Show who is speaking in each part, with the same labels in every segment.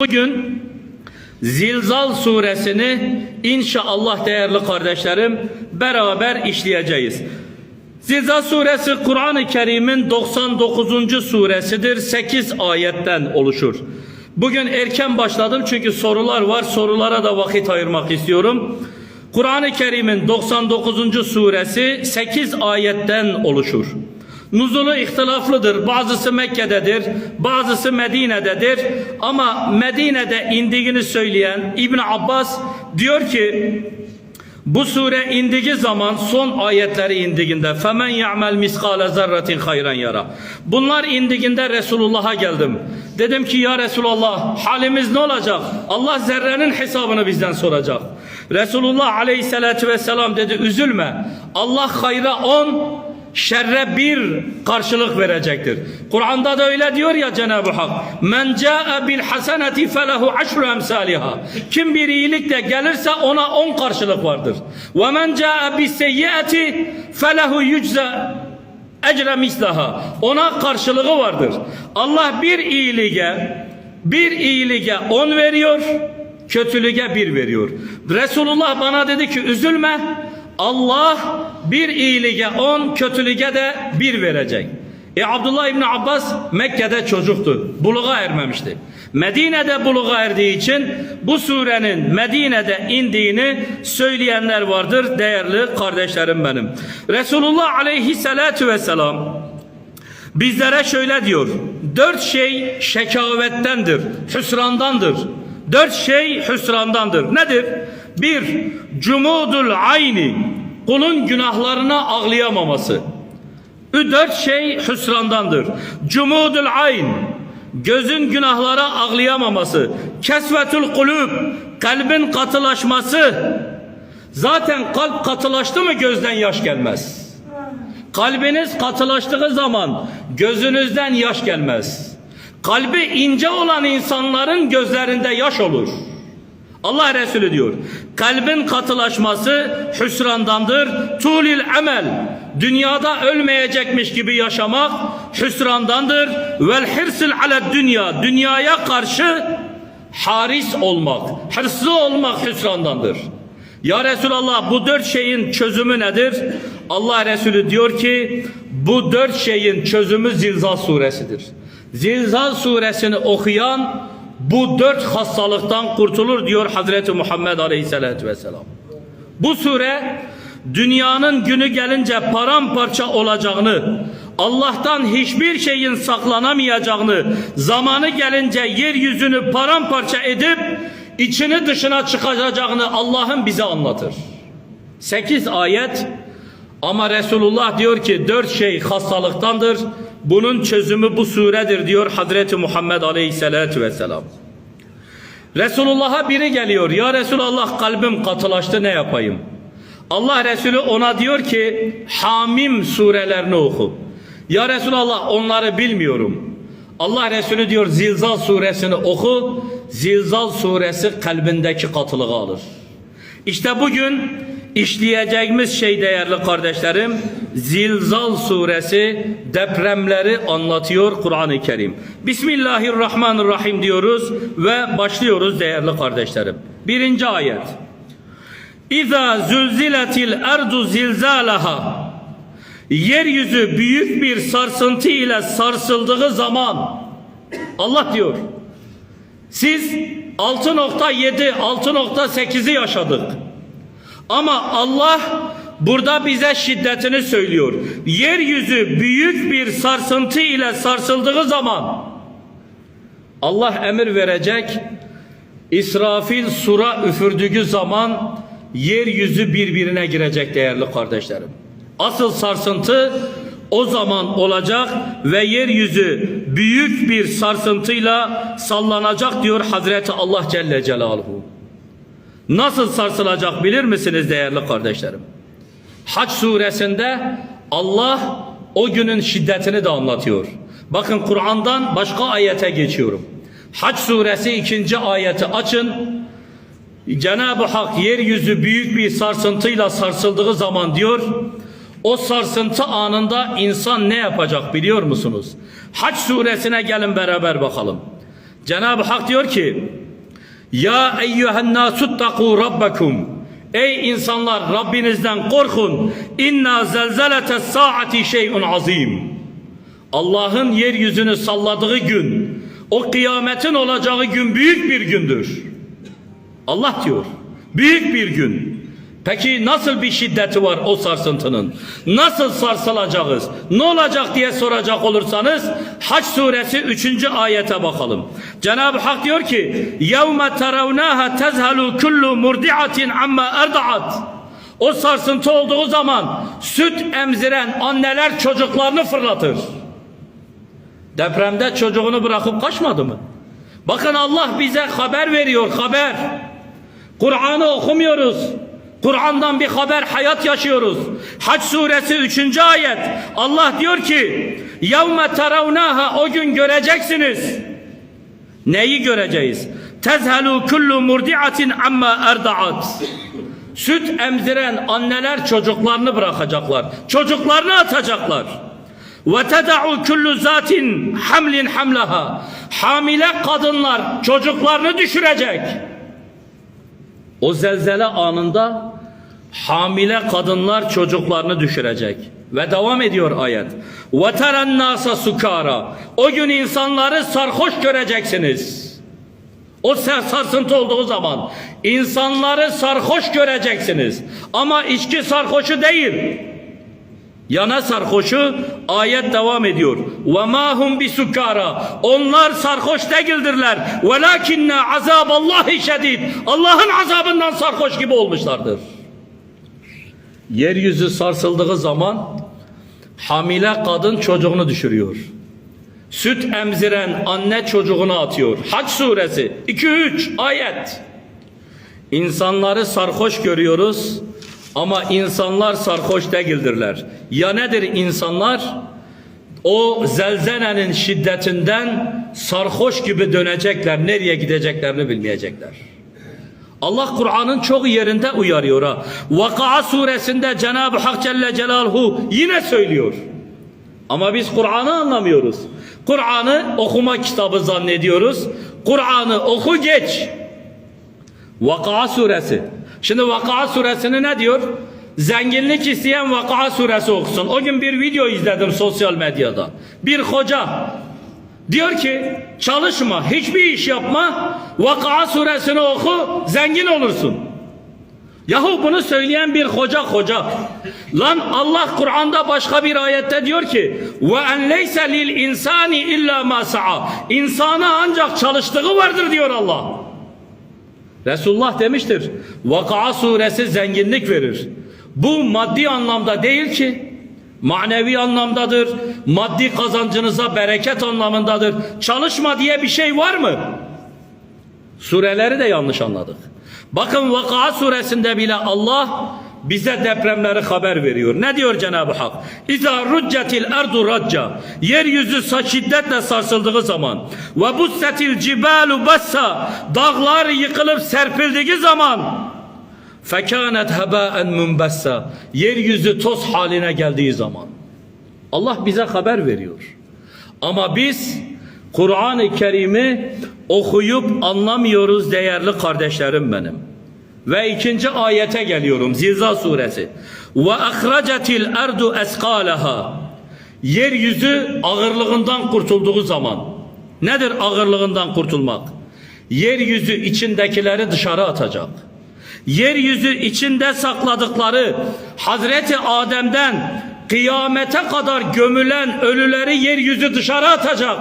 Speaker 1: Bugün Zilzal suresini inşallah değerli kardeşlerim beraber işleyeceğiz. Zilzal suresi Kur'an-ı Kerim'in 99. suresidir. 8 ayetten oluşur. Bugün erken başladım çünkü sorular var. Sorulara da vakit ayırmak istiyorum. Kur'an-ı Kerim'in 99. suresi 8 ayetten oluşur. Nuzulu ihtilaflıdır. Bazısı Mekke'dedir, bazısı Medine'dedir. Ama Medine'de indiğini söyleyen İbn Abbas diyor ki bu sure indiği zaman son ayetleri indiğinde femen ya'mel miskale zerretin hayran yara. Bunlar indiğinde Resulullah'a geldim. Dedim ki ya Resulullah halimiz ne olacak? Allah zerrenin hesabını bizden soracak. Resulullah aleyhissalatü vesselam dedi üzülme. Allah hayra on şerre bir karşılık verecektir. Kur'an'da da öyle diyor ya Cenab-ı Hak. Men ca'e bil haseneti felehu aşru emsaliha. Kim bir iyilikle gelirse ona on karşılık vardır. Ve men ca'e bis seyyiati felehu yücze ecre mislaha. Ona karşılığı vardır. Allah bir iyiliğe bir iyiliğe on veriyor, kötülüğe bir veriyor. Resulullah bana dedi ki üzülme. Allah bir iyiliğe on, kötülüğe de bir verecek. E Abdullah İbni Abbas Mekke'de çocuktu. Buluğa ermemişti. Medine'de buluğa erdiği için bu surenin Medine'de indiğini söyleyenler vardır değerli kardeşlerim benim. Resulullah aleyhissalatu vesselam bizlere şöyle diyor. Dört şey şekavettendir, hüsrandandır. Dört şey hüsrandandır. Nedir? Bir, cumudul ayni, kulun günahlarına ağlayamaması. Dört şey hüsrandandır. Cumudul ayn, gözün günahlara ağlayamaması. Kesvetül kulüp, kalbin katılaşması. Zaten kalp katılaştı mı gözden yaş gelmez. Kalbiniz katılaştığı zaman gözünüzden yaş gelmez. Kalbi ince olan insanların gözlerinde yaş olur. Allah Resulü diyor. Kalbin katılaşması hüsrandandır. Tulil amel. Dünyada ölmeyecekmiş gibi yaşamak hüsrandandır. Vel hirsil ale dünya. Dünyaya karşı haris olmak, hırslı olmak hüsrandandır. Ya Resulallah bu dört şeyin çözümü nedir? Allah Resulü diyor ki bu dört şeyin çözümü Zilzal suresidir. Zilzal suresini okuyan bu dört hastalıktan kurtulur diyor Hazreti Muhammed Aleyhisselatü Vesselam. Bu sure dünyanın günü gelince paramparça olacağını, Allah'tan hiçbir şeyin saklanamayacağını, zamanı gelince yeryüzünü paramparça edip içini dışına çıkacağını Allah'ın bize anlatır. Sekiz ayet ama Resulullah diyor ki dört şey hastalıktandır. Bunun çözümü bu suredir diyor Hazreti Muhammed Aleyhisselatü Vesselam. Resulullah'a biri geliyor. Ya Resulallah kalbim katılaştı ne yapayım? Allah Resulü ona diyor ki Hamim surelerini oku. Ya Resulallah onları bilmiyorum. Allah Resulü diyor Zilzal suresini oku. Zilzal suresi kalbindeki katılığı alır. İşte bugün işleyeceğimiz şey değerli kardeşlerim Zilzal suresi depremleri anlatıyor Kur'an-ı Kerim. Bismillahirrahmanirrahim diyoruz ve başlıyoruz değerli kardeşlerim. Birinci ayet. İza zülziletil erdu zilzalaha Yeryüzü büyük bir sarsıntı ile sarsıldığı zaman Allah diyor siz 6.7 6.8'i yaşadık. Ama Allah burada bize şiddetini söylüyor. Yeryüzü büyük bir sarsıntı ile sarsıldığı zaman Allah emir verecek. İsrafil sura üfürdüğü zaman yeryüzü birbirine girecek değerli kardeşlerim. Asıl sarsıntı o zaman olacak ve yeryüzü büyük bir sarsıntıyla sallanacak diyor Hazreti Allah Celle Celaluhu. Nasıl sarsılacak bilir misiniz değerli kardeşlerim? Haç suresinde Allah o günün şiddetini de anlatıyor. Bakın Kur'an'dan başka ayete geçiyorum. Haç suresi ikinci ayeti açın. Cenab-ı Hak yeryüzü büyük bir sarsıntıyla sarsıldığı zaman diyor. O sarsıntı anında insan ne yapacak biliyor musunuz? Haç suresine gelin beraber bakalım. Cenab-ı Hak diyor ki Ya eyyühen nasuttaku rabbakum Ey insanlar Rabbinizden korkun İnna zelzeletes saati şeyun azim Allah'ın yeryüzünü salladığı gün o kıyametin olacağı gün büyük bir gündür. Allah diyor. Büyük bir gün. Peki nasıl bir şiddeti var o sarsıntının? Nasıl sarsılacağız? Ne olacak diye soracak olursanız Haç suresi 3. ayete bakalım. Cenab-ı Hak diyor ki: "Yevme teravnaha tezhalu kullu murdi'atin amma erda'at." O sarsıntı olduğu zaman süt emziren anneler çocuklarını fırlatır. Depremde çocuğunu bırakıp kaçmadı mı? Bakın Allah bize haber veriyor, haber. Kur'an'ı okumuyoruz. Kur'an'dan bir haber hayat yaşıyoruz. Hac suresi 3. ayet. Allah diyor ki: "Yevme teravnaha o gün göreceksiniz." Neyi göreceğiz? Tezhelu kullu murdi'atin amma erda'at. Süt emziren anneler çocuklarını bırakacaklar. Çocuklarını atacaklar. Ve teda'u kullu zatin hamlin hamlaha. Hamile kadınlar çocuklarını düşürecek. O zelzele anında hamile kadınlar çocuklarını düşürecek. Ve devam ediyor ayet. Teren nasa sukara. O gün insanları sarhoş göreceksiniz. O sarsıntı olduğu zaman insanları sarhoş göreceksiniz. Ama içki sarhoşu değil. Yana sarhoşu ayet devam ediyor. Ve ma hum bisukara. Onlar sarhoş değildirler. Velakinne azaballahi şedid. Allah'ın azabından sarhoş gibi olmuşlardır. Yeryüzü sarsıldığı zaman hamile kadın çocuğunu düşürüyor. Süt emziren anne çocuğunu atıyor. Hac suresi 2-3 ayet. İnsanları sarhoş görüyoruz ama insanlar sarhoş değildirler. Ya nedir insanlar? O zelzelenin şiddetinden sarhoş gibi dönecekler. Nereye gideceklerini bilmeyecekler. Allah Kur'an'ın çok yerinde uyarıyor ha. Vaka suresinde Cenab-ı Hak Celle Celaluhu yine söylüyor. Ama biz Kur'an'ı anlamıyoruz. Kur'an'ı okuma kitabı zannediyoruz. Kur'an'ı oku geç. Vaka suresi. Şimdi Vaka suresini ne diyor? Zenginlik isteyen Vaka suresi okusun. O gün bir video izledim sosyal medyada. Bir hoca diyor ki çalışma, hiçbir iş yapma. Vaka suresini oku, zengin olursun. Yahu bunu söyleyen bir hoca hoca. Lan Allah Kur'an'da başka bir ayette diyor ki ve en leyse lil insani illa ma sa'a. İnsana ancak çalıştığı vardır diyor Allah. Resulullah demiştir. Vaka suresi zenginlik verir. Bu maddi anlamda değil ki manevi anlamdadır. Maddi kazancınıza bereket anlamındadır. Çalışma diye bir şey var mı? Sureleri de yanlış anladık. Bakın Vaka suresinde bile Allah bize depremleri haber veriyor. Ne diyor Cenab-ı Hak? İza ruccetil erdu racca. Yeryüzü şiddetle sarsıldığı zaman ve bussetil cibalu bassa. Dağlar yıkılıp serpildiği zaman fekânet hebâen munbessa. Yeryüzü toz haline geldiği zaman. Allah bize haber veriyor. Ama biz Kur'an-ı Kerim'i okuyup anlamıyoruz değerli kardeşlerim benim. Ve ikinci ayete geliyorum Zilzal suresi. Ve ahracetil erdu eskalaha. Yeryüzü ağırlığından kurtulduğu zaman. Nedir ağırlığından kurtulmak? Yeryüzü içindekileri dışarı atacak. Yeryüzü içinde sakladıkları Hazreti Adem'den kıyamete kadar gömülen ölüleri yeryüzü dışarı atacak.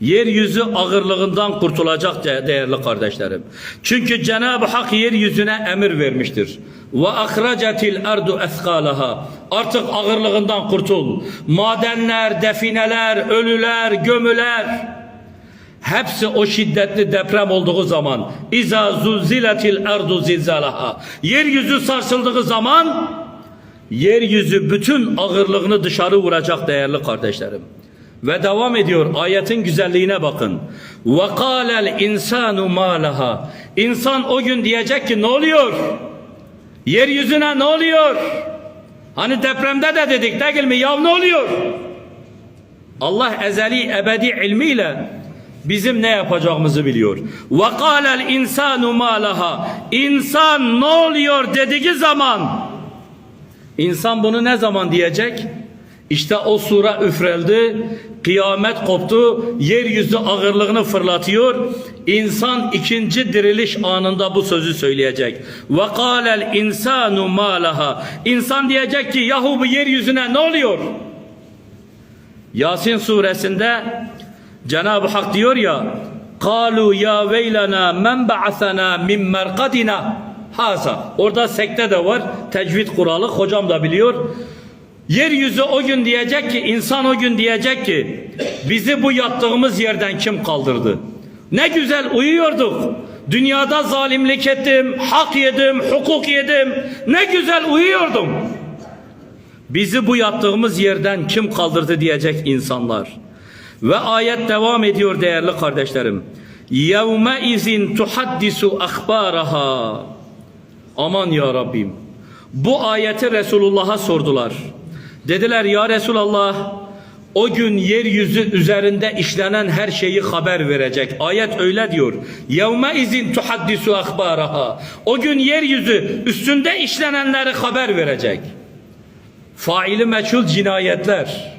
Speaker 1: Yeryüzü ağırlığından kurtulacak de- değerli kardeşlerim. Çünkü Cenab-ı Hak yeryüzüne emir vermiştir. Ve ahracetil erdu eskalaha. Artık ağırlığından kurtul. Madenler, defineler, ölüler, gömüler hepsi o şiddetli deprem olduğu zaman iza zulziletil erdu zilzalaha. Yeryüzü sarsıldığı zaman yeryüzü bütün ağırlığını dışarı vuracak değerli kardeşlerim. Ve devam ediyor ayetin güzelliğine bakın. Ve kâlel insanu mâlaha. İnsan o gün diyecek ki ne oluyor? Yeryüzüne ne oluyor? Hani depremde de dedik değil mi? Ya ne oluyor? Allah ezeli ebedi ilmiyle Bizim ne yapacağımızı biliyor. Ve kâlel insanu mâlaha. İnsan ne oluyor dediği zaman İnsan bunu ne zaman diyecek? İşte o sura üfreldi, kıyamet koptu, yeryüzü ağırlığını fırlatıyor. İnsan ikinci diriliş anında bu sözü söyleyecek. Ve kâlel insanu mâlaha. İnsan diyecek ki yahu bu yeryüzüne ne oluyor? Yasin suresinde Cenab-ı Hak diyor ya Kalu ya veylana men ba'athana min merkadina haza. Orada sekte de var. Tecvid kuralı. Hocam da biliyor. Yeryüzü o gün diyecek ki insan o gün diyecek ki bizi bu yattığımız yerden kim kaldırdı? Ne güzel uyuyorduk. Dünyada zalimlik ettim, hak yedim, hukuk yedim. Ne güzel uyuyordum. Bizi bu yattığımız yerden kim kaldırdı diyecek insanlar. Ve ayet devam ediyor değerli kardeşlerim. Yevme izin tuhaddisu akhbaraha. Aman ya Rabbim. Bu ayeti Resulullah'a sordular. Dediler ya Resulallah o gün yeryüzü üzerinde işlenen her şeyi haber verecek. Ayet öyle diyor. Yevme izin tuhaddisu akhbaraha. O gün yeryüzü üstünde işlenenleri haber verecek. Faili meçhul cinayetler.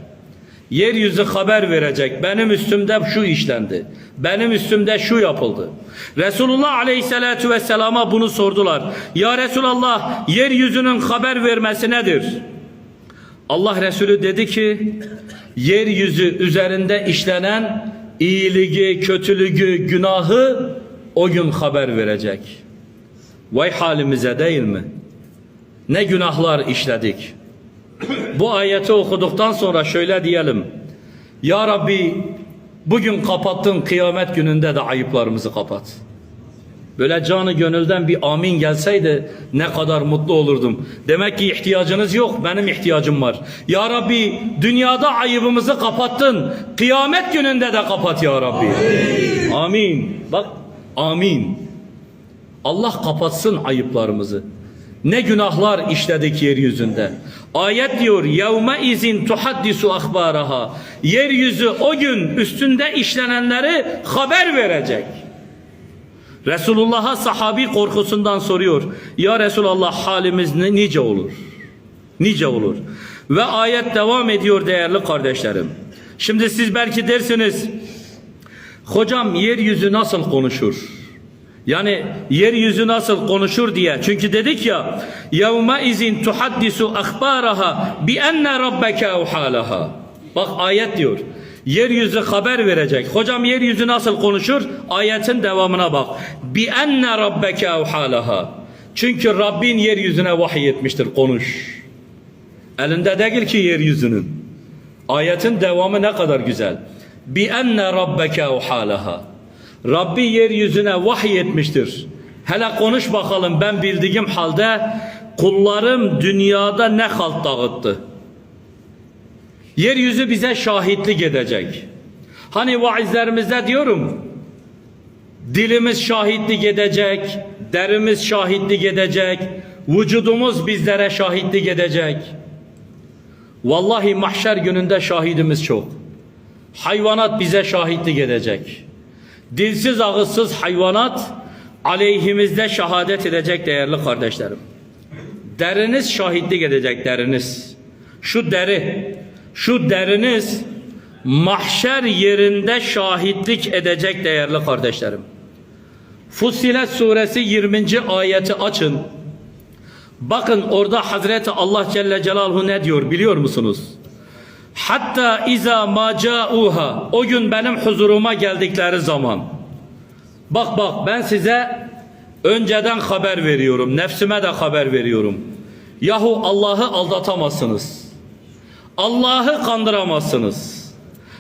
Speaker 1: Yeryüzü haber verecek. Benim üstümde şu işlendi. Benim üstümde şu yapıldı. Resulullah Aleyhisselatü Vesselam'a bunu sordular. Ya Resulallah yeryüzünün haber vermesi nedir? Allah Resulü dedi ki yeryüzü üzerinde işlenen iyiliği, kötülüğü, günahı o gün haber verecek. Vay halimize değil mi? Ne günahlar işledik. Bu ayeti okuduktan sonra şöyle diyelim. Ya Rabbi bugün kapattın kıyamet gününde de ayıplarımızı kapat. Böyle canı gönülden bir amin gelseydi ne kadar mutlu olurdum. Demek ki ihtiyacınız yok, benim ihtiyacım var. Ya Rabbi dünyada ayıbımızı kapattın. Kıyamet gününde de kapat ya Rabbi. Amin. amin. Bak amin. Allah kapatsın ayıplarımızı. Ne günahlar işledik yeryüzünde. Ayet diyor yevme izin tuhaddisu ahbaraha. Yeryüzü o gün üstünde işlenenleri haber verecek. Resulullah'a sahabi korkusundan soruyor. Ya Resulallah halimiz ne, nice olur? Nice olur. Ve ayet devam ediyor değerli kardeşlerim. Şimdi siz belki dersiniz hocam yeryüzü nasıl konuşur? Yani yeryüzü nasıl konuşur diye. Çünkü dedik ya yevme izin tuhaddisu akhbaraha bi enne rabbeke evhalaha. Bak ayet diyor. Yeryüzü haber verecek. Hocam yeryüzü nasıl konuşur? Ayetin devamına bak. Bi enne rabbeke evhalaha. Çünkü Rabbin yeryüzüne vahiy etmiştir. Konuş. Elinde değil ki yeryüzünün. Ayetin devamı ne kadar güzel. Bi enne rabbeke evhalaha. Rabbi yeryüzüne vahiy etmiştir. Hele konuş bakalım ben bildiğim halde kullarım dünyada ne halt dağıttı. Yeryüzü bize şahitlik edecek. Hani vaizlerimizde diyorum dilimiz şahitlik edecek, derimiz şahitlik edecek, vücudumuz bizlere şahitlik edecek. Vallahi mahşer gününde şahidimiz çok. Hayvanat bize şahitlik edecek. Dilsiz ağızsız hayvanat aleyhimizde şehadet edecek değerli kardeşlerim. Deriniz şahitlik edecek deriniz. Şu deri, şu deriniz mahşer yerinde şahitlik edecek değerli kardeşlerim. Fussilet suresi 20. ayeti açın. Bakın orada Hazreti Allah Celle Celaluhu ne diyor biliyor musunuz? Hatta iza ma ca'uha o gün benim huzuruma geldikleri zaman. Bak bak ben size önceden haber veriyorum nefsime de haber veriyorum. Yahu Allah'ı aldatamazsınız. Allah'ı kandıramazsınız.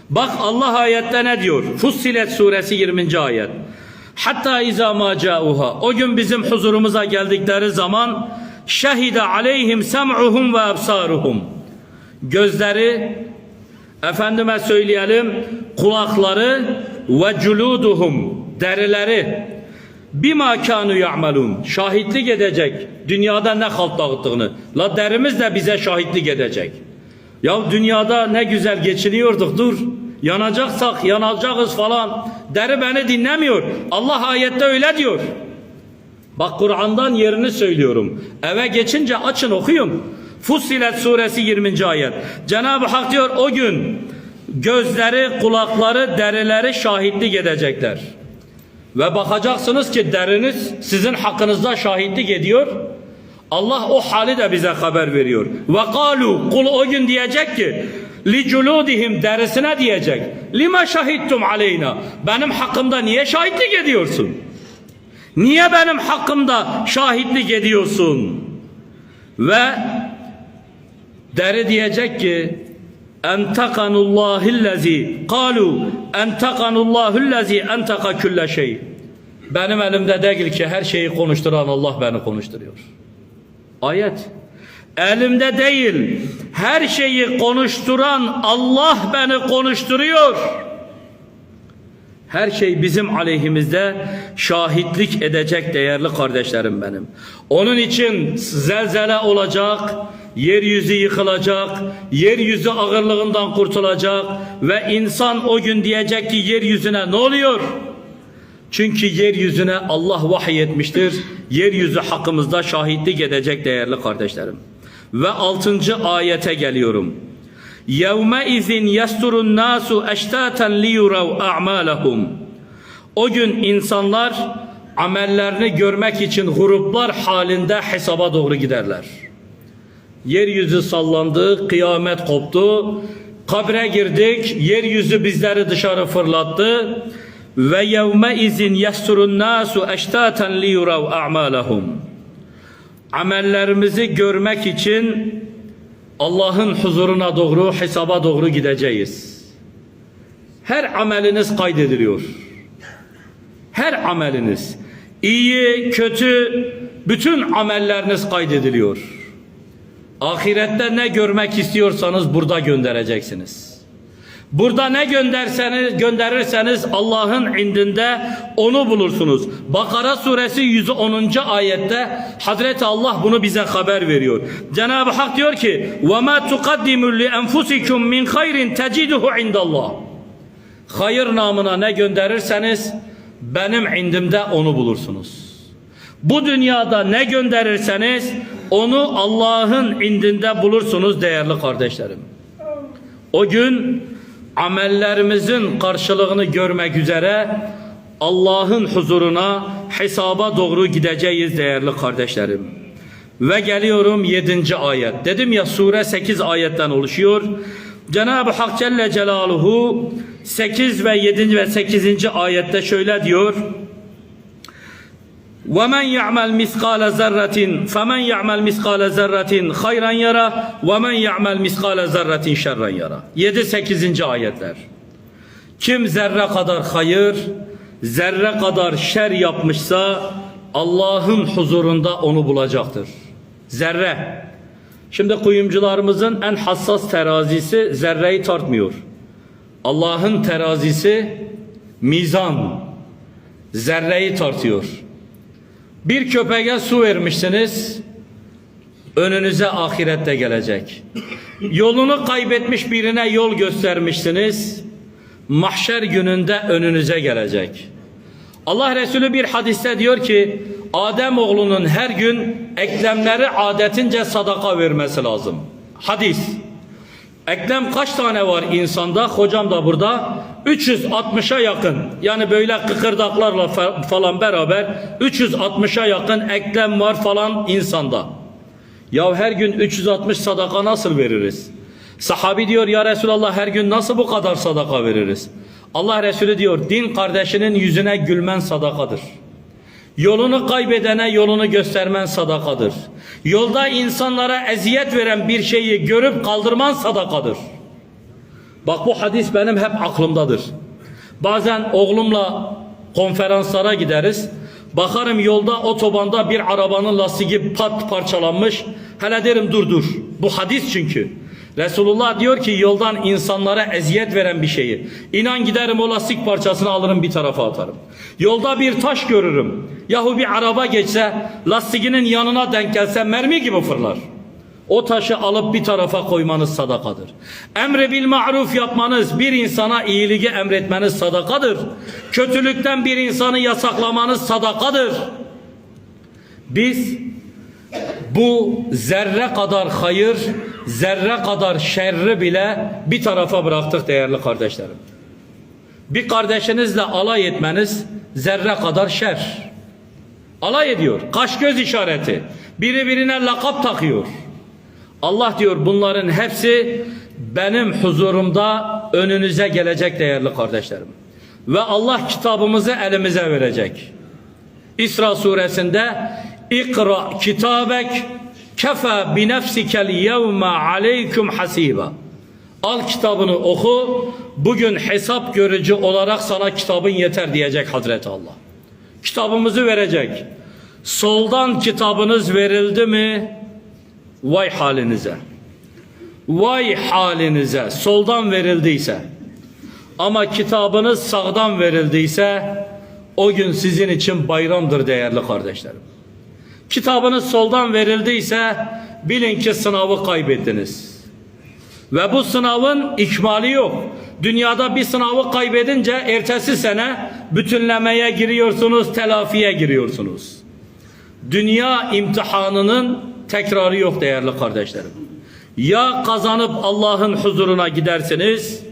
Speaker 1: Bak Allah ayette ne diyor? Fussilet suresi 20. ayet. Hatta iza ma ca'uha o gün bizim huzurumuza geldikleri zaman şehide aleyhim sem'uhum ve absaruhum gözleri efendime söyleyelim kulakları ve culuduhum derileri bima kanu ya'malun şahitlik edecek dünyada ne halt dağıttığını la derimiz de bize şahitlik edecek ya dünyada ne güzel geçiniyorduk dur Yanacaksak yanacağız falan. Deri beni dinlemiyor. Allah ayette öyle diyor. Bak Kur'an'dan yerini söylüyorum. Eve geçince açın okuyun. Fussilet suresi 20. ayet. Cenab-ı Hak diyor o gün gözleri, kulakları, derileri şahitlik edecekler. Ve bakacaksınız ki deriniz sizin hakkınızda şahitlik ediyor. Allah o hali de bize haber veriyor. Ve kalu kul o gün diyecek ki li culudihim derisine diyecek. Lima şahittum aleyna. Benim hakkımda niye şahitlik ediyorsun? Niye benim hakkımda şahitlik ediyorsun? Ve deri diyecek ki entakanullahillezi kalu entakanullahillezi entaka külle şey. Benim elimde değil ki her şeyi konuşturan Allah beni konuşturuyor. Ayet. Elimde değil. Her şeyi konuşturan Allah beni konuşturuyor. Her şey bizim aleyhimizde şahitlik edecek değerli kardeşlerim benim. Onun için zelzele olacak, yeryüzü yıkılacak, yeryüzü ağırlığından kurtulacak ve insan o gün diyecek ki yeryüzüne ne oluyor? Çünkü yeryüzüne Allah vahiy etmiştir. Yeryüzü hakkımızda şahitlik edecek değerli kardeşlerim. Ve altıncı ayete geliyorum. يَوْمَئِذٍ يَسْتُرُ النَّاسُ اَشْتَاتًا لِيُرَوْا اَعْمَالَهُمْ O gün insanlar amellerini görmek için gruplar halinde hesaba doğru giderler. Yeryüzü sallandı, kıyamet koptu, kabre girdik, yeryüzü bizleri dışarı fırlattı. Ve yevme izin yesturun nasu eştaten li yurav a'malahum. Amellerimizi görmek için Allah'ın huzuruna doğru, hesaba doğru gideceğiz. Her ameliniz kaydediliyor. Her ameliniz, iyi, kötü, bütün amelleriniz kaydediliyor. Ahirette ne görmek istiyorsanız burada göndereceksiniz. Burada ne gönderseniz gönderirseniz Allah'ın indinde onu bulursunuz. Bakara suresi 110. ayette Hazreti Allah bunu bize haber veriyor. Cenab-ı Hak diyor ki: "Ve ma tuqaddimu li enfusikum min hayrin teciduhu indallah." Hayır namına ne gönderirseniz benim indimde onu bulursunuz. Bu dünyada ne gönderirseniz onu Allah'ın indinde bulursunuz değerli kardeşlerim. O gün amellerimizin karşılığını görmek üzere Allah'ın huzuruna hesaba doğru gideceğiz değerli kardeşlerim. Ve geliyorum 7. ayet. Dedim ya sure 8 ayetten oluşuyor. Cenab-ı Hak Celle Celaluhu 8 ve 7. ve 8. ayette şöyle diyor. وَمَنْ يَعْمَلْ مِثْقَالَ زَرَّةٍ فَمَنْ يَعْمَلْ مِثْقَالَ زَرَّةٍ خَيْرًا يَرَى وَمَنْ يَعْمَلْ مِثْقَالَ زَرَّةٍ شَرًّا يَرَى 7-8. ayetler. Kim zerre kadar hayır, zerre kadar şer yapmışsa Allah'ın huzurunda onu bulacaktır. Zerre. Şimdi kuyumcularımızın en hassas terazisi zerreyi tartmıyor. Allah'ın terazisi mizan. Zerreyi tartıyor. Bir köpeğe su vermişsiniz, önünüze ahirette gelecek. Yolunu kaybetmiş birine yol göstermişsiniz, mahşer gününde önünüze gelecek. Allah Resulü bir hadiste diyor ki, Adem oğlunun her gün eklemleri adetince sadaka vermesi lazım. Hadis. Eklem kaç tane var insanda? Hocam da burada 360'a yakın. Yani böyle kıkırdaklarla fa- falan beraber 360'a yakın eklem var falan insanda. Ya her gün 360 sadaka nasıl veririz? Sahabi diyor ya Resulallah her gün nasıl bu kadar sadaka veririz? Allah Resulü diyor din kardeşinin yüzüne gülmen sadakadır. Yolunu kaybedene yolunu göstermen sadakadır. Yolda insanlara eziyet veren bir şeyi görüp kaldırman sadakadır. Bak bu hadis benim hep aklımdadır. Bazen oğlumla konferanslara gideriz. Bakarım yolda otobanda bir arabanın lastiği pat parçalanmış. Hele derim dur dur. Bu hadis çünkü. Resulullah diyor ki yoldan insanlara eziyet veren bir şeyi. İnan giderim o lastik parçasını alırım bir tarafa atarım. Yolda bir taş görürüm. Yahu bir araba geçse lastiğinin yanına denk gelse mermi gibi fırlar. O taşı alıp bir tarafa koymanız sadakadır. Emre bil maruf yapmanız, bir insana iyiliği emretmeniz sadakadır. Kötülükten bir insanı yasaklamanız sadakadır. Biz bu zerre kadar hayır, zerre kadar şerri bile bir tarafa bıraktık değerli kardeşlerim. Bir kardeşinizle alay etmeniz zerre kadar şer. Alay ediyor. Kaş göz işareti. Biri birine lakap takıyor. Allah diyor bunların hepsi benim huzurumda önünüze gelecek değerli kardeşlerim. Ve Allah kitabımızı elimize verecek. İsra suresinde İkra kitabek kefa bi nefsikel yevme aleykum hasiba. Al kitabını oku. Bugün hesap görücü olarak sana kitabın yeter diyecek Hazreti Allah. Kitabımızı verecek. Soldan kitabınız verildi mi? Vay halinize. Vay halinize. Soldan verildiyse. Ama kitabınız sağdan verildiyse o gün sizin için bayramdır değerli kardeşlerim. Kitabınız soldan verildiyse bilin ki sınavı kaybettiniz. Ve bu sınavın ikmali yok. Dünyada bir sınavı kaybedince ertesi sene bütünlemeye giriyorsunuz, telafiye giriyorsunuz. Dünya imtihanının tekrarı yok değerli kardeşlerim. Ya kazanıp Allah'ın huzuruna gidersiniz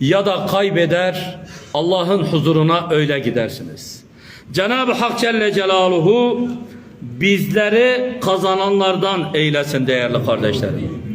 Speaker 1: ya da kaybeder Allah'ın huzuruna öyle gidersiniz. Cenab-ı Hak Celle Celaluhu bizleri kazananlardan eylesin değerli kardeşlerim.